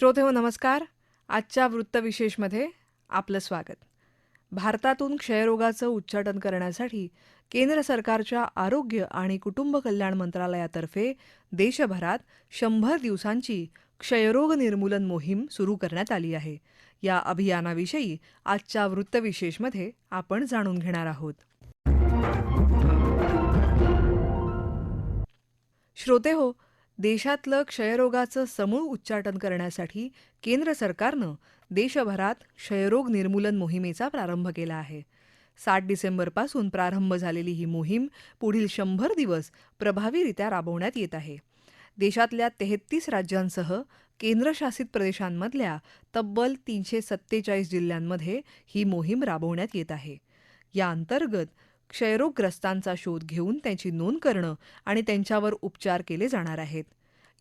श्रोते हो नमस्कार. आजच्या वृत्तविशेषमध्ये आपलं स्वागत. भारतातून क्षयरोगाचं उच्चाटन करण्यासाठी केंद्र सरकारच्या आरोग्य आणि कुटुंब कल्याण मंत्रालयातर्फे देशभरात शंभर दिवसांची क्षयरोग निर्मूलन मोहीम सुरू करण्यात आली आहे. या अभियानाविषयी आजच्या वृत्तविशेषमध्ये आपण जाणून घेणार आहोत. श्रोते हो देशातलं क्षयरोगाचं समूळ उच्चाटन करण्यासाठी केंद्र सरकारनं देशभरात क्षयरोग निर्मूलन मोहिमेचा प्रारंभ केला आहे. सात डिसेंबरपासून प्रारंभ झालेली ही मोहीम पुढील शंभर दिवस प्रभावीरित्या राबवण्यात येत आहे. देशातल्या तेहतीस राज्यांसह केंद्रशासित प्रदेशांमधल्या तब्बल तीनशे सत्तेचाळीस जिल्ह्यांमध्ये ही मोहीम राबवण्यात येत आहे. या अंतर्गत क्षयरोगग्रस्तांचा शोध घेऊन त्यांची नोंद करणं आणि त्यांच्यावर उपचार केले जाणार आहेत.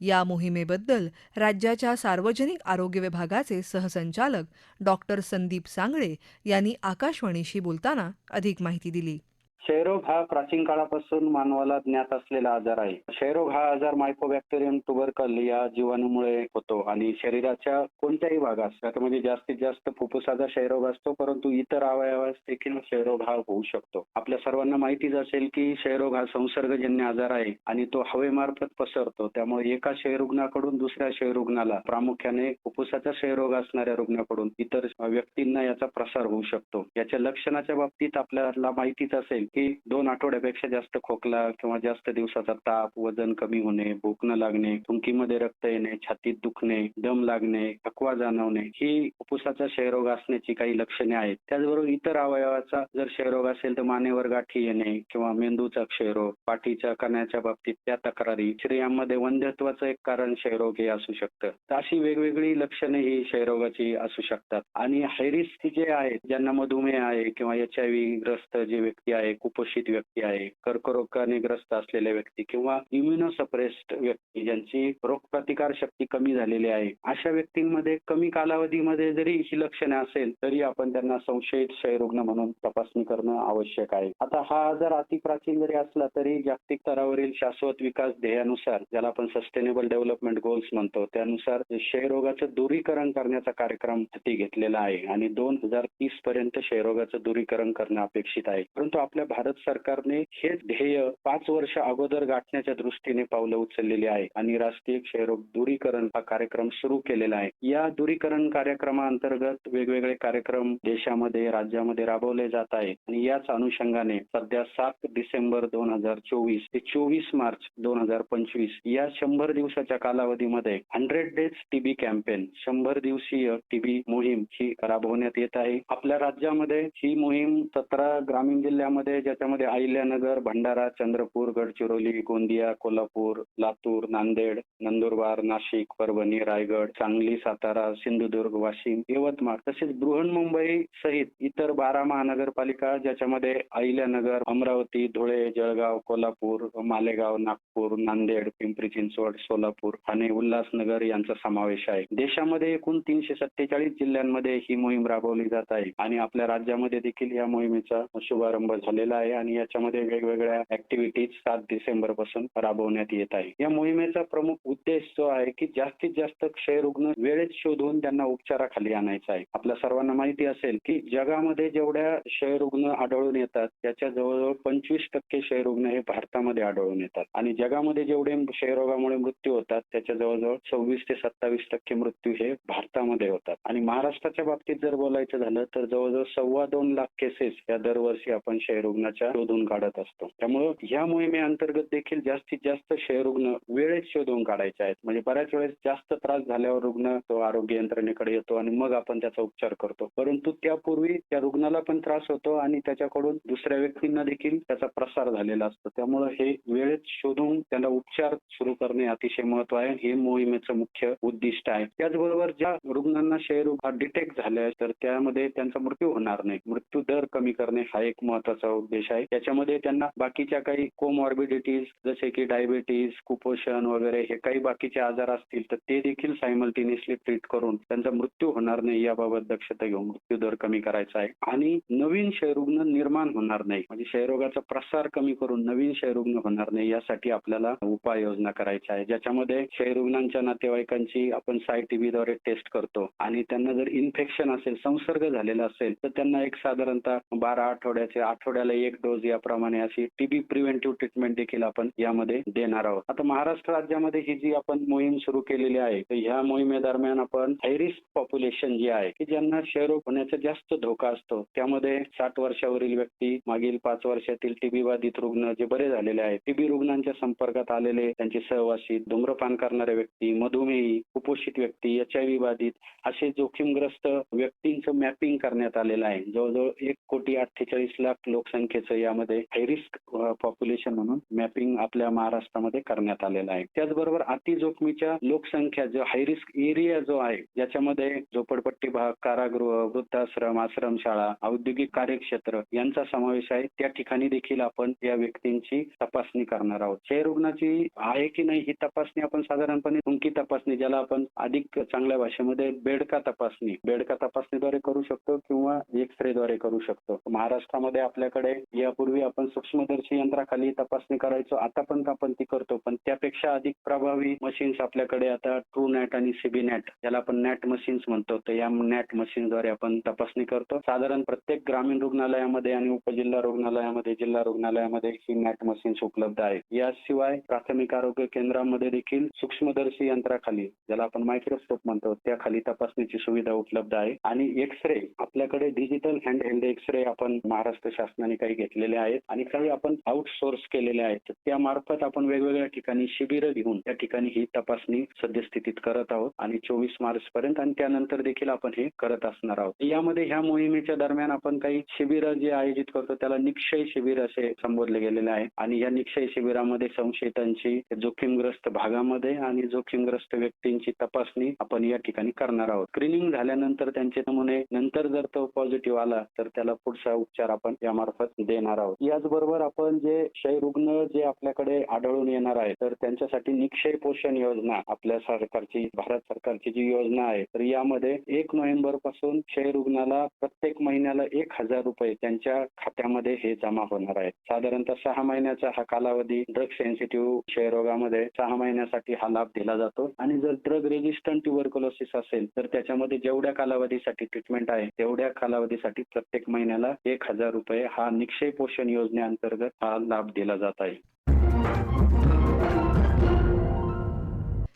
या मोहिमेबद्दल राज्याच्या सार्वजनिक आरोग्य विभागाचे सहसंचालक डॉक्टर संदीप सांगळे यांनी आकाशवाणीशी बोलताना अधिक माहिती दिली. क्षयरोग हा प्राचीन काळापासून मानवाला ज्ञात असलेला आजार आहे. क्षयरोग हा आजार मायकोबॅक्टेरियम टुबरकल या जीवाणूमुळे होतो आणि शरीराच्या कोणत्याही भागात त्यामध्ये म्हणजे जास्तीत जास्त फुफ्फुसाचा क्षयरोग असतो परंतु इतर अवयवास देखील क्षयरोग हा होऊ शकतो. आपल्या सर्वांना माहितीच असेल की क्षयरोग हा संसर्गजन्य आजार आहे आणि तो हवेमार्फत पसरतो. त्यामुळे एका क्षयरुग्णाकडून दुसऱ्या क्षयरुग्णाला प्रामुख्याने फुफ्फुसाचा क्षयरोग असणाऱ्या रुग्णाकडून इतर व्यक्तींना याचा प्रसार होऊ शकतो. याच्या लक्षणाच्या बाबतीत आपल्याला माहितीच असेल की दोन आठवड्यापेक्षा जास्त खोकला किंवा जास्त दिवसाचा ताप वजन कमी होणे भूक न लागणे थुंकीमध्ये रक्त येणे छातीत दुखणे दम लागणे थकवा जाणवणे ही फुफ्फुसाचा क्षयरोग असण्याची काही लक्षणे आहेत. त्याचबरोबर इतर अवयवाचा जर क्षयरोग असेल तर मानेवर गाठी येणे किंवा मेंदूचा क्षयरोग पाठीच्या कण्याच्या बाबतीत त्या तक्रारी स्त्रियांमध्ये वंध्यत्वाचं एक कारण क्षयरोग हे असू शकतं. तर अशी वेगवेगळी लक्षणे ही क्षयरोगाची असू शकतात. आणि हायरिस्क जे आहेत ज्यांना मधुमेह आहे किंवा एच आय व्ही ग्रस्त जे व्यक्ती आहे कुपोषित व्यक्ती आहे कर्करोगाने ग्रस्त असलेल्या व्यक्ती किंवा इम्युनोसप्रेस्ड व्यक्ती ज्यांची रोगप्रतिकार शक्ती कमी झालेली आहे अशा व्यक्तींमध्ये कमी कालावधीमध्ये जरी ही लक्षणे असेल तरी आपण त्यांना संशयित क्षयरुग्ण म्हणून तपासणी करणं आवश्यक आहे. आता हा आजार अतिप्राचीन जरी असला तरी जागतिक स्तरावरील शाश्वत विकास ध्येयानुसार ज्याला आपण सस्टेनेबल डेव्हलपमेंट गोल्स म्हणतो त्यानुसार क्षयरोगाचं दूरीकरण करण्याचा कार्यक्रम हाती घेतलेला आहे आणि दोन हजार तीस पर्यंत क्षयरोगाचं दूरीकरण करणं अपेक्षित आहे. परंतु आपल्या भारत सरकारने हे ध्येय पाच वर्ष अगोदर गाठण्याच्या दृष्टीने पावलं उचललेली आहे आणि राष्ट्रीय क्षयरोग दूरीकरण हा कार्यक्रम सुरू केलेला आहे. या दूरीकरण कार्यक्रमाअंतर्गत वेगवेगळे कार्यक्रम देशामध्ये राज्यामध्ये राबवले जात आहे आणि याच अनुषंगाने सध्या सात डिसेंबर दोन हजार चोवीस ते चोवीस मार्च दोन हजार पंचवीस या शंभर दिवसाच्या कालावधीमध्ये हंड्रेड डेज टीबी कॅम्पेन शंभर दिवसीय टीबी मोहीम ही राबवण्यात येत आहे. आपल्या राज्यामध्ये ही मोहीम सतरा ग्रामीण जिल्ह्यामध्ये ज्याच्यामध्ये अहिल्यानगर भंडारा चंद्रपूर गडचिरोली गोंदिया कोल्हापूर लातूर नांदेड नंदुरबार नाशिक परभणी रायगड सांगली सातारा सिंधुदुर्ग वाशिम यवतमाळ तसेच बृहन्मुंबई सहित इतर बारा महानगरपालिका ज्याच्यामध्ये अहिल्यानगर अमरावती धुळे जळगाव कोल्हापूर मालेगाव नागपूर नांदेड पिंपरी चिंचवड सोलापूर ठाणे उल्हासनगर यांचा समावेश आहे. देशामध्ये एकूण तीनशे सत्तेचाळीस जिल्ह्यांमध्ये ही मोहीम राबवली जात आहे आणि आपल्या राज्यामध्ये देखील या मोहिमेचा शुभारंभ झालेला आहे आणि याच्यामध्ये वेगवेगळ्या ऍक्टिव्हिटीज सात डिसेंबरपासून राबवण्यात येत आहे. या मोहिमेचा प्रमुख उद्देश जो आहे की जास्तीत जास्त क्षयरुग्ण वेळेत शोधून त्यांना उपचाराखाली आणायचा आहे. आपल्या सर्वांना माहिती असेल की जगामध्ये जेवढ्या क्षयरुग्ण आढळून येतात त्याच्या जवळजवळ पंचवीस टक्के क्षयरुग्ण हे भारतामध्ये आढळून येतात. आणि जगामध्ये जेवढे क्षयरोगामुळे मृत्यू होतात त्याच्या जवळजवळ सव्वीस ते सत्तावीस टक्के मृत्यू हे भारतामध्ये होतात. आणि महाराष्ट्राच्या बाबतीत जर बोलायचं झालं तर जवळजवळ सव्वा दोन लाख केसेस या दरवर्षी आपण क्षयरुग्णाच्या शोधून काढत असतो. त्यामुळं ह्या मोहिमेअंतर्गत देखील जास्तीत जास्त क्षयरुग्ण वेळेत शोधून काढायचे आहेत. म्हणजे बऱ्याच वेळेस जास्त त्रास झाल्यावर रुग्ण तो आरोग्य यंत्रणेकडे येतो आणि मग आपण त्याचा उपचार करतो. परंतु त्यापूर्वी त्या रुग्णाला पण त्रास होतो आणि त्याच्याकडून दुसऱ्या व्यक्तींना देखील त्याचा प्रसार झालेला असतो. त्यामुळे हे वेळेत शोधून त्याला उपचार सुरू करणे अतिशय महत्त्व आहे. हे मोहिमेचं मुख्य उद्दिष्ट आहे. त्याचबरोबर ज्या रुग्णांना क्षयरोग हा डिटेक्ट झालाय तर त्यामध्ये त्यांचा मृत्यू होणार नाही. मृत्यू दर कमी करणे हा एक महत्त्वाचा उद्देश आहे. याच्यामध्ये त्यांना बाकीच्या काही कोमॉर्बिडिटीज जसे की डायबिटीज कुपोषण वगैरे हे काही बाकीचे आजार असतील तर ते देखील सायमल्टेनियसली ट्रीट करून त्यांचा मृत्यू होणार नाही याबाबत दक्षता घेऊन मृत्यू दर कमी करायचा आहे. आणि नवीन क्षयरुग्ण निर्माण होणार नाही. म्हणजे क्षयरोगाचा प्रसार कमी करून नवीन क्षयरुग्ण होणार नाही यासाठी आपल्याला उपाययोजना करायच्या आहे. ज्याच्यामध्ये क्षयरुग्णांच्या नातेवाईकांची आपण साय टीव्हीद्वारे टेस्ट करतो आणि त्यांना जर इन्फेक्शन असेल संसर्ग झालेला असेल तर त्यांना एक साधारणतः बारा आठवड्याचे आठवड्याला एक डोस याप्रमाणे अशी टीबी प्रिव्हेंटिव्ह ट्रीटमेंट देखील आपण यामध्ये देणार आहोत. आता महाराष्ट्र राज्यामध्ये ही जी आपण मोहीम सुरू केलेली आहे तर ह्या मोहिमेदरम्यान आपण हायरिस्क पॉप्युलेशन जे आहे की ज्यांना क्षयरोग होण्याचा जास्त धोका असतो त्यामध्ये साठ वर्षावरील व्यक्ती मागील पाच वर्षातील टीबी बाधित रुग्ण जे बरे झालेले आहेत टीबी रुग्णांच्या संपर्कात आलेले त्यांचे सहवासी धूम्रपान करणारे व्यक्ती मधुमेही कुपोषित व्यक्ती एच आय व्ही बाधित असे जोखीमग्रस्त व्यक्तींचं मॅपिंग करण्यात आलेलं आहे. जवळजवळ एक कोटी अठ्ठेचाळीस लाख लोकसंख्या संख्येचं यामध्ये हायरिस्क पॉप्युलेशन म्हणून मॅपिंग आपल्या महाराष्ट्रामध्ये करण्यात आलेलं आहे. त्याचबरोबर अति जोखमीच्या लोकसंख्या जो हायरिस्क एरिया जो आहे ज्याच्यामध्ये झोपडपट्टी भाग कारागृह वृद्धाश्रम आश्रमशाळा औद्योगिक कार्यक्षेत्र यांचा समावेश आहे. त्या ठिकाणी देखील आपण या व्यक्तींची तपासणी करणार आहोत. क्षय रुग्णाची आहे की नाही ही तपासणी आपण साधारणपणे थुंकी तपासणी ज्याला आपण अधिक चांगल्या भाषेमध्ये बेडका तपासणी बेडका तपासणीद्वारे करू शकतो किंवा एक्सद्वारे करू शकतो. महाराष्ट्रामध्ये आपल्याकडे यापूर्वी आपण सूक्ष्मदर्शी यंत्राखाली तपासणी करायचो. आता पण आपण ती करतो. पण त्यापेक्षा अधिक प्रभावी मशीन्स आपल्याकडे आता ट्रू नॅट आणि सीबी नॅट याला आपण नॅट मशीन्स म्हणतो. तर या नॅट मशीनद्वारे आपण तपासणी करतो. साधारण प्रत्येक ग्रामीण रुग्णालयामध्ये आणि उपजिल्हा रुग्णालयामध्ये जिल्हा रुग्णालयामध्ये ही नॅट मशीन्स उपलब्ध आहेत. याशिवाय प्राथमिक आरोग्य केंद्रामध्ये देखील सूक्ष्मदर्शी यंत्राखाली ज्याला आपण मायक्रोस्कोप म्हणतो त्याखाली तपासणीची सुविधा उपलब्ध आहे. आणि एक्स रे आपल्याकडे digital hand held X ray आपण महाराष्ट्र शासनाने काही घेतलेले आहेत आणि काही आपण आउटसोर्स केलेले आहेत. त्यामार्फत आपण वेगवेगळ्या ठिकाणी शिबिरं घेऊन त्या ठिकाणी ही तपासणी सद्यस्थितीत करत आहोत आणि चोवीस मार्च पर्यंत आणि त्यानंतर देखील आपण हे करत असणार आहोत. यामध्ये ह्या मोहिमेच्या दरम्यान आपण काही शिबिरं जे आयोजित करतो त्याला निक्षय शिबिर असे संबोधले गेलेले आहे आणि या निक्षय शिबिरामध्ये संशयितांची जोखीमग्रस्त भागामध्ये आणि जोखीमग्रस्त व्यक्तींची तपासणी आपण या ठिकाणी करणार आहोत. स्क्रीनिंग झाल्यानंतर त्यांचे नमुने नंतर जर तो पॉझिटिव्ह आला तर त्याला पुढचा उपचार आपण यामार्फत देणार आहोत. याचबरोबर आपण जे क्षयरुग्ण जे आपल्याकडे आढळून येणार आहे तर त्यांच्यासाठी निक्षय पोषण योजना आपल्या सरकारची भारत सरकारची जी योजना आहे तर यामध्ये एक नोव्हेंबरपासून क्षयरुग्णाला प्रत्येक महिन्याला एक हजार रुपये त्यांच्या खात्यामध्ये हे जमा होणार आहे. साधारणतः सहा महिन्याचा हा कालावधी ड्रग सेन्सिटिव्ह क्षयरोगामध्ये सहा महिन्यासाठी हा लाभ दिला जातो. आणि जर ड्रग रेजिस्टंट ट्युबरकुलोसिस असेल तर त्याच्यामध्ये जेवढ्या कालावधीसाठी ट्रीटमेंट आहे तेवढ्या कालावधीसाठी प्रत्येक महिन्याला एक हजार रुपये हा निक्षय पोषण योजनेअंतर्गत हा लाभ दिला जात आहे.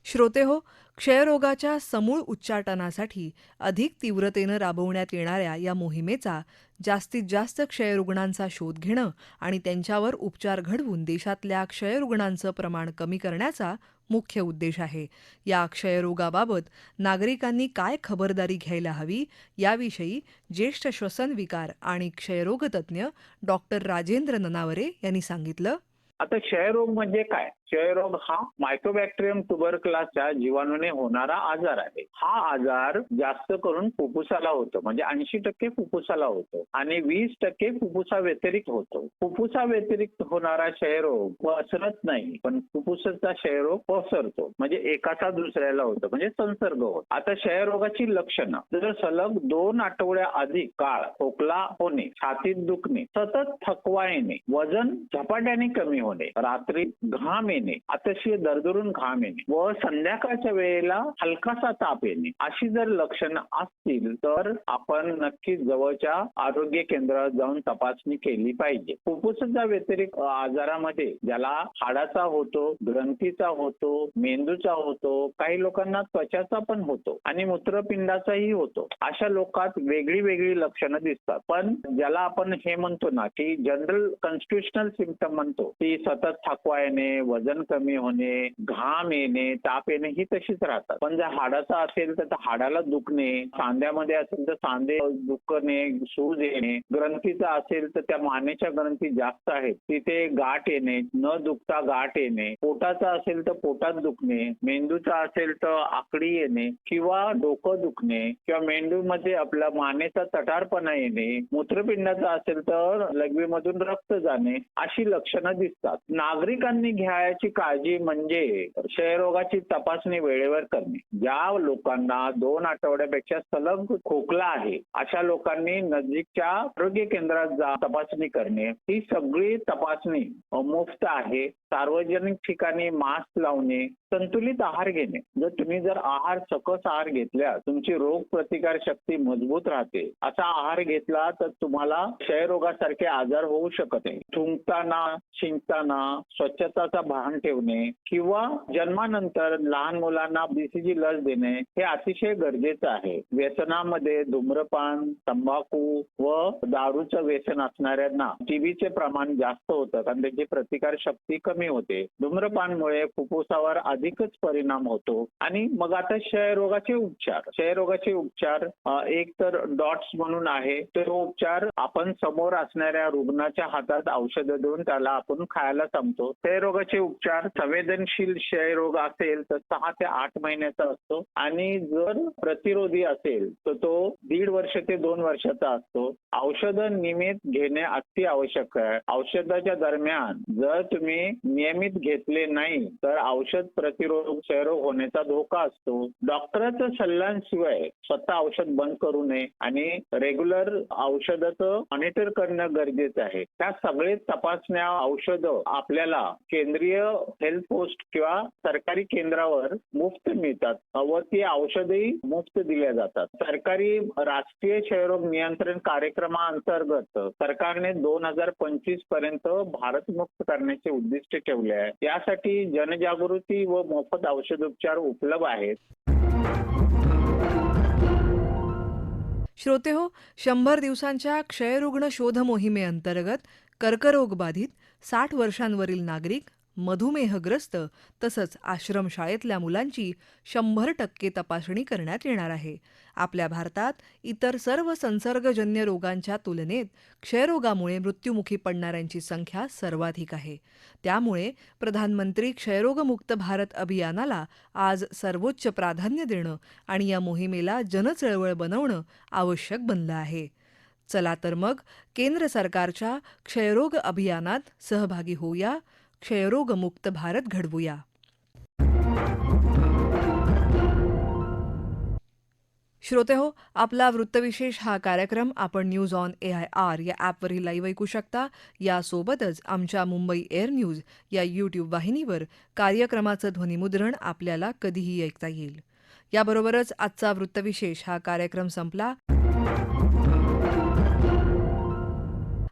श्रोते हो क्षयरोगाच्या समूळ उच्चाटनासाठी अधिक तीव्रतेनं राबवण्यात येणाऱ्या या मोहिमेचा जास्तीत जास्त क्षयरुग्णांचा शोध घेणं आणि त्यांच्यावर उपचार घडवून देशातल्या क्षयरुग्णांचं प्रमाण कमी करण्याचा मुख्य उद्देश आहे. या क्षयरोगाबाबत नागरिकांनी काय खबरदारी घ्यायला हवी याविषयी ज्येष्ठ श्वसन विकार आणि क्षयरोगतज्ज्ञ डॉक्टर राजेंद्र ननावरे यांनी सांगितलं. आता क्षयरोग म्हणजे काय? क्षयरोग हा मायक्रोबॅक्टेरियम ट्युबरक्लासच्या जीवाणूने होणारा आजार आहे. हा आजार जास्त करून फुफ्फुसाला होतो. म्हणजे ऐंशी टक्के फुफ्फुसाला होतो आणि वीस टक्के फुफ्फुसा व्यतिरिक्त होतो. फुफ्फुसा व्यतिरिक्त होणारा क्षयरोग पसरत नाही पण फुफ्फुसाचा क्षयरोग पसरतो. म्हणजे एकाचा दुसऱ्याला होतो. म्हणजे संसर्ग होतो. आता क्षयरोगाची लक्षणं. जर सलग दोन आठवड्या अधिक काळ खोकला होणे छातीत दुखणे सतत थकवा येणे वजन झपाट्याने कमी होणे रात्री घाम येणे अतिशय दरदरून घाम येणे व संध्याकाळच्या वेळेला हलकासा ताप येणे. अशी जर लक्षणं असतील तर आपण नक्कीच जवळच्या आरोग्य केंद्रात जाऊन तपासणी केली पाहिजे. फुफ्फुसाच्या व्यतिरिक्त आजारामध्ये ज्याला हाडाचा होतो ग्रंथीचा होतो मेंदूचा होतो काही लोकांना त्वचाचा पण होतो आणि मूत्रपिंडाचाही होतो. अशा लोकात वेगळी वेगळी लक्षणं दिसतात. पण ज्याला आपण हे म्हणतो ना की जनरल कॉन्स्टिट्युशनल सिमटम म्हणतो की सतत थकवा येणे वजन कमी होणे घाम येणे ताप येणे ही तशीच राहतात. पण जर हाडाचा असेल तर हाडाला दुखणे सांध्यामध्ये असेल तर सांधे दुखणे सूज येणे ग्रंथीचा असेल तर त्या मानेच्या ग्रंथी जास्त आहेत. तिथे गाठ येणे न दुखता गाठ येणे पोटाचा असेल तर पोटात दुखणे मेंदूचा असेल तर आकडी येणे किंवा डोकं दुखणे किंवा मेंदूमध्ये आपला मानेचा तटारपणा येणे मूत्रपिंडाचा असेल तर लघवीमधून रक्त जाणे अशी लक्षणं दिसतात. नागरिकांनी घ्याय करायची काळजी म्हणजे क्षयरोगाची तपासणी वेळेवर करणे. ज्या लोकांना दोन आठवड्यापेक्षा सलग खोकला आहे अशा लोकांनी नजीकच्या आरोग्य केंद्रात जा तपासणी करणे. ही सगळी तपासणी मुफ्त आहे. सार्वजनिक ठिकाणी मास्क लावणे संतुलित आहार घेणे. जर तुम्ही जर आहार सकस आहार घेतल्या तुमची रोग प्रतिकार शक्ती मजबूत राहते. असा आहार घेतला तर तुम्हाला क्षयरोगासारखे आजार होऊ शकत नाही. थुंकताना शिंकताना स्वच्छताचा भाग गहाण ठेवणे किंवा जन्मानंतर लहान मुलांना बीसीजी लस देणे हे अतिशय गरजेचं आहे. व्यसनामध्ये धूम्रपान तंबाखू व दारूचं व्यसन असणाऱ्यांना टीबीचे प्रमाण जास्त होतं कारण त्याची प्रतिकार शक्ती कमी होते. धूम्रपानमुळे फुफ्फुसावर अधिकच परिणाम होतो आणि मग आता क्षयरोगाचे उपचार. क्षयरोगाचे उपचार एक तर डॉट्स म्हणून आहे. तो उपचार आपण समोर असणाऱ्या रुग्णाच्या हातात औषधं देऊन त्याला आपण खायला सांगतो. क्षयरोगाचे उपचार संवेदनशील क्षयरोग असेल तर सहा ते आठ महिन्याचा असतो. आणि जर प्रतिरोधी असेल तर तो दीड वर्ष ते दोन वर्षाचा असतो. औषधं नियमित घेणे अति आवश्यक आहे. औषधाच्या दरम्यान जर तुम्ही नियमित घेतले नाही तर औषध प्रतिरोधक क्षयरोग होण्याचा धोका असतो. डॉक्टरांच्या सल्ल्यांशिवाय स्वतः औषध बंद करू नये आणि रेग्युलर औषधाचं मॉनिटर करणं गरजेचं आहे. त्या सगळे तपासण्या औषध आपल्याला केंद्रीय हेल्थ पोस्ट किंवा सरकारी केंद्रावर मुफ्त मिळतात. व ती औषधही मुफ्त दिल्या जातात. सरकारी राष्ट्रीय क्षयरोग नियंत्रण कार्यक्रमाअंतर्गत सरकारने दोन हजार पंचवीसपर्यंत भारत मुक्त करण्याचे उद्दिष्ट ठेवले आहे. यासाठी जनजागृती व मोफत औषधोपचार उपलब्ध आहेत. श्रोते हो शंभर दिवसांच्या क्षयरुग्ण शोध मोहिमेअंतर्गत कर्करोग बाधित साठ वर्षांवरील नागरिक मधुमेहग्रस्त तसंच आश्रमशाळेतल्या मुलांची शंभर टक्के तपासणी करण्यात येणार आहे. आपल्या भारतात इतर सर्व संसर्गजन्य रोगांच्या तुलनेत क्षयरोगामुळे मृत्युमुखी पडणाऱ्यांची संख्या सर्वाधिक आहे. त्यामुळे प्रधानमंत्री क्षयरोगमुक्त भारत अभियानाला आज सर्वोच्च प्राधान्य देणं आणि या मोहिमेला जनचळवळ बनवणं आवश्यक बनलं आहे. चला तर मग केंद्र सरकारच्या क्षयरोग अभियानात सहभागी होऊया. क्षयरोगमुक्त भारत घडवूया. श्रोते हो आपला वृत्तविशेष हा कार्यक्रम आपण news on A I R या ॲपवरही लाईव्ह ऐकू शकता. यासोबतच आमच्या मुंबई एअर न्यूज या यूट्यूब वाहिनीवर कार्यक्रमाचं ध्वनिमुद्रण आपल्याला कधीही ऐकता येईल. याबरोबरच आजचा वृत्तविशेष हा कार्यक्रम संपला.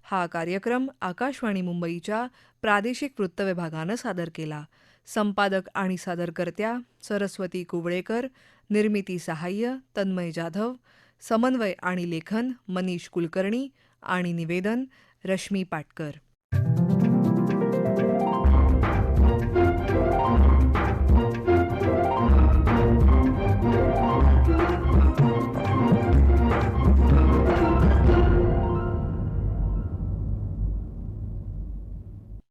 हा कार्यक्रम आकाशवाणी मुंबईच्या प्रादेशिक वृत्तविभागानं सादर केला. संपादक आणि सादरकर्त्या सरस्वती कुवळेकर निर्मिती सहाय्य तन्मय जाधव समन्वय आणि लेखन मनीष कुलकर्णी आणि निवेदन रश्मी पाटकर.